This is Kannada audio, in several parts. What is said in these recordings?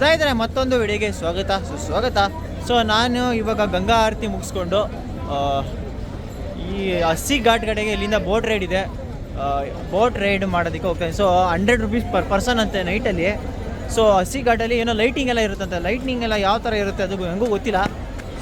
ಸ್ನೇಹಿತರೆ ಮತ್ತೊಂದು ವಿಡಿಯೋಗೆ ಸ್ವಾಗತ. ಸುಸ್ವಾಗತ ಸೊ, ನಾನು ಇವಾಗ ಗಂಗಾ ಆರತಿ ಮುಗಿಸ್ಕೊಂಡು ಈ ಹಸಿ ಘಾಟ್ ಕಡೆಗೆ ಇಲ್ಲಿಂದ ಬೋಟ್ ರೈಡ್ ಇದೆ. ಬೋಟ್ ರೈಡ್ ಮಾಡೋದಕ್ಕೆ okay so, hundred rupees per person ಅಂತೆ ನೈಟಲ್ಲಿ ಸೊ, ಹಸಿ ಘಾಟಲ್ಲಿ ಏನೋ ಲೈಟಿಂಗ್ ಎಲ್ಲ ಇರುತ್ತಂತೆ. ಲೈಟ್ನಿಂಗ್ ಎಲ್ಲ ಯಾವ ಥರ ಇರುತ್ತೆ ಅದು ಹೆಂಗೂ ಗೊತ್ತಿಲ್ಲ.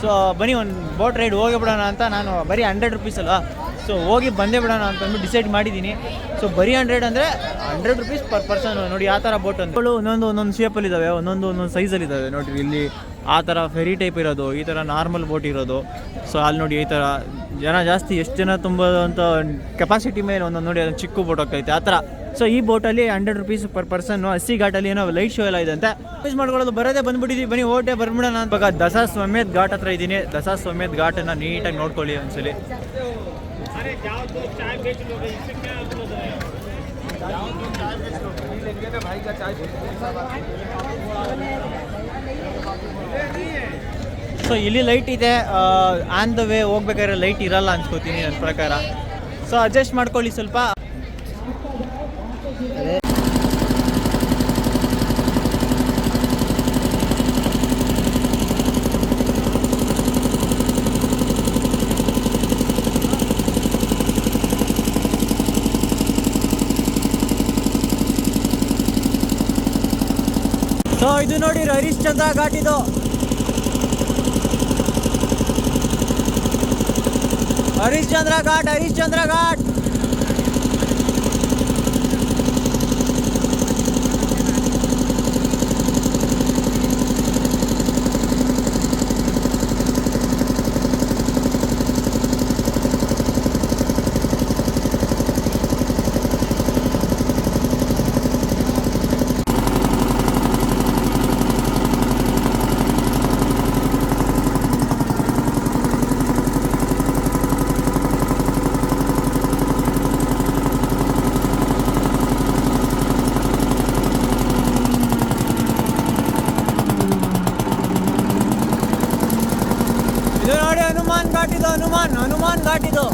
ಸೊ, ಬನ್ನಿ ಒಂದು ಬೋಟ್ ರೈಡ್ ಹೋಗಿಬಿಡೋಣ ಅಂತ ನಾನು ಬರೀ ಹಂಡ್ರೆಡ್ ರುಪೀಸ್ ಅಲ್ವಾ? ಸೊ ಹೋಗಿ ಬಂದೇ ಬಿಡೋಣ ಅಂತಂದು ಡಿಸೈಡ್ ಮಾಡಿದ್ದೀನಿ ಸೊ ಬರೀ ಹಂಡ್ರೆಡ್ ಅಂದರೆ ಹಂಡ್ರೆಡ್ ರುಪೀಸ್ ಪರ್ ಪರ್ಸನ್ ನೋಡಿ, ಆ ಥರ ಬೋಟ್ ಅಂತ ಒಂದೊಂದು ಒಂದೊಂದು ಶೇಪಲ್ಲಿ ಇದ್ದಾವೆ ಒಂದೊಂದು ಒಂದೊಂದು ಸೈಜಲ್ಲಿ ಇದ್ದಾವೆ ನೋಡಿರಿ, ಇಲ್ಲಿ ಆ ಥರ ಫೆರಿ ಟೈಪ್ ಇರೋದು, ಈ ಥರ ನಾರ್ಮಲ್ ಬೋಟ್ ಇರೋದು. ಸೊ ಅಲ್ಲಿ ನೋಡಿ ಈ ಥರ ಜನ ಜಾಸ್ತಿ, ಎಷ್ಟು ಜನ ತುಂಬೋದಂಥ ಕೆಪಾಸಿಟಿ ಮೇಲೆ ಒಂದೊಂದು ನೋಡಿ ಅದೊಂದು ಚಿಕ್ಕ ಬೋಟ್ ಹೋಗ್ತೈತೆ, ಆ ಥರ. ಸೊ ಈ ಬೋಟಲ್ಲಿ ಹಂಡ್ರೆಡ್ ರುಪೀಸ್ ಪರ್ ಪರ್ಸನ್ ಹಸಿ ಘಾಟಲ್ಲಿ ಏನೋ ಲೈಟ್ ಶೋ ಎಲ್ಲ ಇದೆ ಅಂತ. ಯೂಸ್ ಮಾಡ್ಕೊಳ್ಳೋದು, ಬರೋದೇ ಬಂದ್ಬಿಟ್ಟಿದ್ದೀವಿ ಬನ್ನಿ ಓಟೆ ಬರ್ಬಿಡೋಣ ಅಂತ. ಇವಾಗ ದಸಾ ಸ್ವಮೇತ್ ಘಾಟ್ ಹತ್ರ ಇದ್ದೀನಿ. ದಸಾ ಸ್ವಮೇತ್ ಘಾಟನ್ನು ನೀಟಾಗಿ ನೋಡ್ಕೊಳ್ಳಿ ಒಂದ್ಸಲಿ. ಸೊ ಇಲ್ಲಿ ಲೈಟ್ ಇದೆ. ಆನ್ ದ ವೇ ಹೋಗ್ಬೇಕಾದ್ರೆ ಲೈಟ್ ಇರಲ್ಲ ಅನ್ಸ್ಕೋತೀನಿ ನನ್ನ ಪ್ರಕಾರ. ಸೊ ಅಡ್ಜಸ್ಟ್ ಮಾಡ್ಕೊಳ್ಳಿ ಸ್ವಲ್ಪ. ಸೊ ಇದು ನೋಡಿ ಹರಿಶ್ಚಂದ್ರ ಘಾಟ್ ಇದು ಹರಿಶ್ಚಂದ್ರ ಘಾಟ್ ಹರಿಶ್ಚಂದ್ರ ಘಾಟ್ ಇದು ನೋಡಿ ಹನುಮಾನ್ ಹನುಮಾನ್ ಘಾಟ್ ಇದು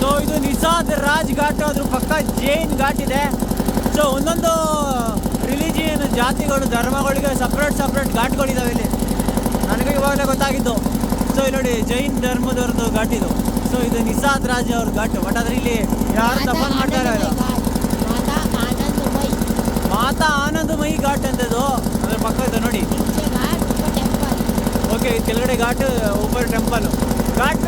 ಸೊ ಇದು ನಿಸಾದ್ ರಾಜ್ ಘಾಟ್ ಅದ್ರ ಪಕ್ಕ ಜೈನ್ ಘಾಟ್ ಇದೆ. ಸೊ ಒಂದೊಂದು ರಿಲಿಜಿಯನ್ ಜಾತಿಗಳು ಧರ್ಮಗಳಿಗೆ ಸಪ್ರೇಟ್ ಸಪ್ರೇಟ್ ಘಾಟ್ಗಳಿದ್ದಾವೆ ಇಲ್ಲಿ. ನನಗೆ ಇವಾಗಲೇ ಗೊತ್ತಾಗಿದ್ದು. ಸೊ ಇಲ್ಲಿ ನೋಡಿ ಜೈನ್ ಧರ್ಮದವ್ರದ್ದು ಘಾಟ್ ಇದು. ಸೊ ಇದು ನಿಸಾದ್ ರಾಜ್ ಅವ್ರ ಘಾಟ್. ಬಟ್ ಆದ್ರೆ ಇಲ್ಲಿ ಯಾರು ತಪಾಲ್ ಮಾಡ್ತಾರೆ ಮಾತಾ ಆನಂದಮಯಿ. ಘಾಟ್ ಅಂತದ್ದು ಅದ್ರ ಪಕ್ಕ ಇದೆ ನೋಡಿ. ಓಕೆ ಕೆಳಗಡೆ ಘಾಟ್ ಊಪರ್ ಟೆಂಪಲ್ ಘಾಟ್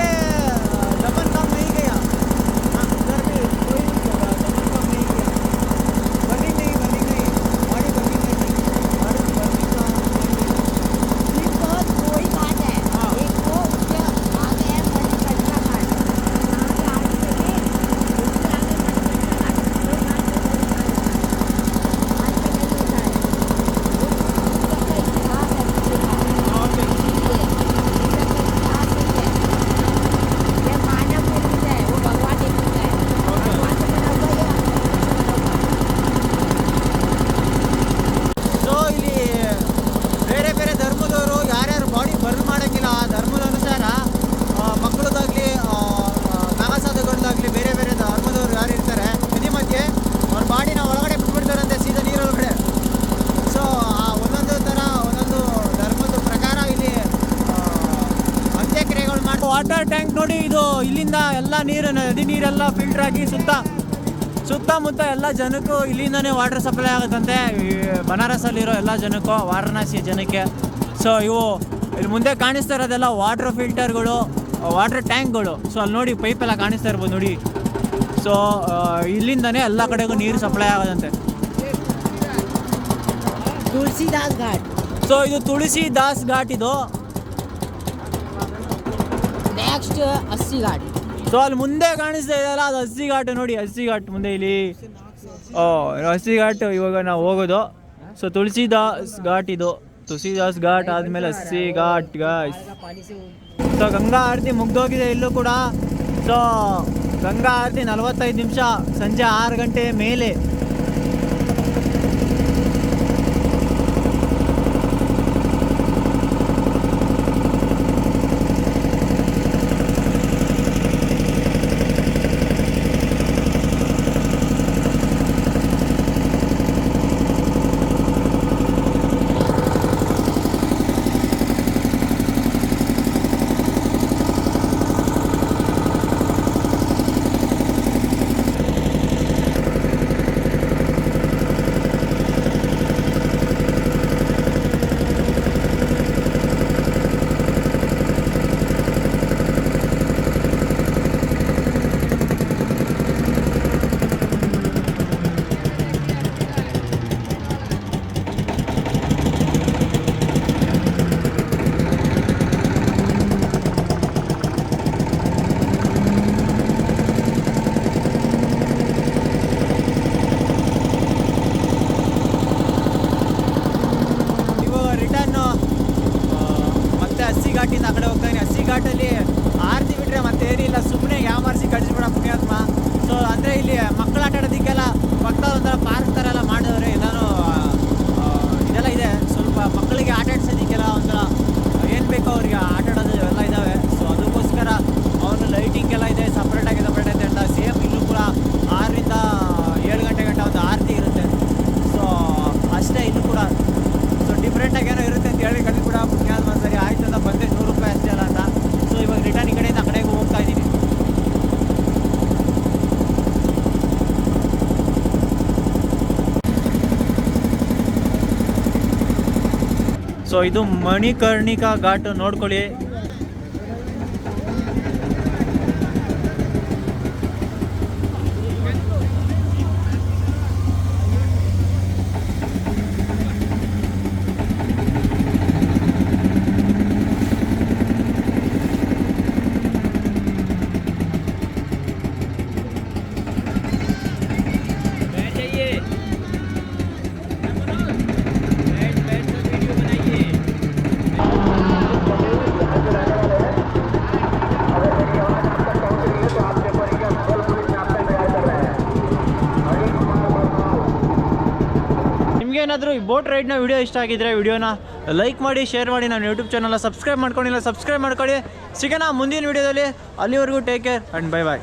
ಇದು ಇಲ್ಲಿಂದ ಎಲ್ಲ ನೀರು ನದಿ ನೀರೆಲ್ಲ ಫಿಲ್ಟರ್ ಆಗಿ ಸುತ್ತ ಸುತ್ತಮುತ್ತ ಎಲ್ಲ ಜನಕ್ಕೂ ಇಲ್ಲಿಂದನೇ ವಾಟರ್ ಸಪ್ಲೈ ಆಗುತ್ತಂತೆ. ಬನಾರಸಲ್ಲಿರೋ ಎಲ್ಲ ಜನಕ್ಕೂ ವಾರಣಾಸಿ ಜನಕ್ಕೆ. ಸೊ ಇವು ಇಲ್ಲಿ ಮುಂದೆ ಕಾಣಿಸ್ತಾ ಇರೋದೆಲ್ಲ ವಾಟರ್ ಫಿಲ್ಟರ್ಗಳು ವಾಟರ್ ಟ್ಯಾಂಕ್ಗಳು ಸೊ ಅಲ್ಲಿ ನೋಡಿ ಪೈಪ್ ಎಲ್ಲ ಕಾಣಿಸ್ತಾ ಇರ್ಬೋದು ನೋಡಿ. ಸೊ ಇಲ್ಲಿಂದನೇ ಎಲ್ಲ ಕಡೆಗೂ ನೀರು ಸಪ್ಲೈ ಆಗೋದಂತೆ ತುಳಸಿದಾಸ್ ಘಾಟ್. ಸೊ ಇದು ತುಳಸಿ ದಾಸ್ ಘಾಟ್ ಇದು. ನೆಕ್ಸ್ಟ್ ಅಸ್ಸಿ ಘಾಟ್. ಸೊ ಅಲ್ಲಿ ಮುಂದೆ ಕಾಣಿಸ್ತಾ ಇದೆಯಲ್ಲ ಅದು ಅಸ್ಸಿ ಘಾಟ್ ನೋಡಿ ಅಸ್ಸಿ ಘಾಟ್ ಮುಂದೆ ಇಲ್ಲಿ. ಓ ಅಸ್ಸಿ ಘಾಟ್ ಇವಾಗ ನಾವು ಹೋಗೋದು. ಸೊ ತುಳಸಿದಾಸ್ ಘಾಟ್ ಇದು. ತುಳಸಿದಾಸ್ ಘಾಟ್ ಆದಮೇಲೆ ಅಸ್ಸಿ ಘಾಟ್ ಗಾಯ್ಸ್ ಸೊ ಗಂಗಾ ಆರತಿ ಮುಗ್ದೋಗಿದೆ ಇಲ್ಲೂ ಕೂಡ. ಸೊ ಗಂಗಾ ಆರತಿ ನಲವತ್ತೈದು ನಿಮಿಷ, ಸಂಜೆ ಆರು ಗಂಟೆ ಮೇಲೆ. ಸೊ ಇದು ಮಣಿಕರ್ಣಿಕಾ ಘಾಟ್ ನೋಡ್ಕೊಳ್ಳಿ. ನಿಮ್ಗೇನಾದರೂ ಈ ಬೋಟ್ ರೈಡ್ನ ವಿಡಿಯೋ ಇಷ್ಟ ಆಗಿದ್ರೆ ವಿಡಿಯೋನ ಲೈಕ್ ಮಾಡಿ ಶೇರ್ ಮಾಡಿ ನಾನು ಯೂಟ್ಯೂಬ್ ಚಾನಲ್ನ ಸಬ್ಸ್ಕ್ರೈಬ್ ಮಾಡ್ಕೊಂಡಿಲ್ಲ ಸಬ್ಸ್ಕ್ರೈಬ್ ಮಾಡ್ಕೊಳ್ಳಿ. ಸಿಗೋಣ ಮುಂದಿನ ವಿಡಿಯೋದಲ್ಲಿ ಅಲ್ಲಿವರೆಗೂ take care and bye bye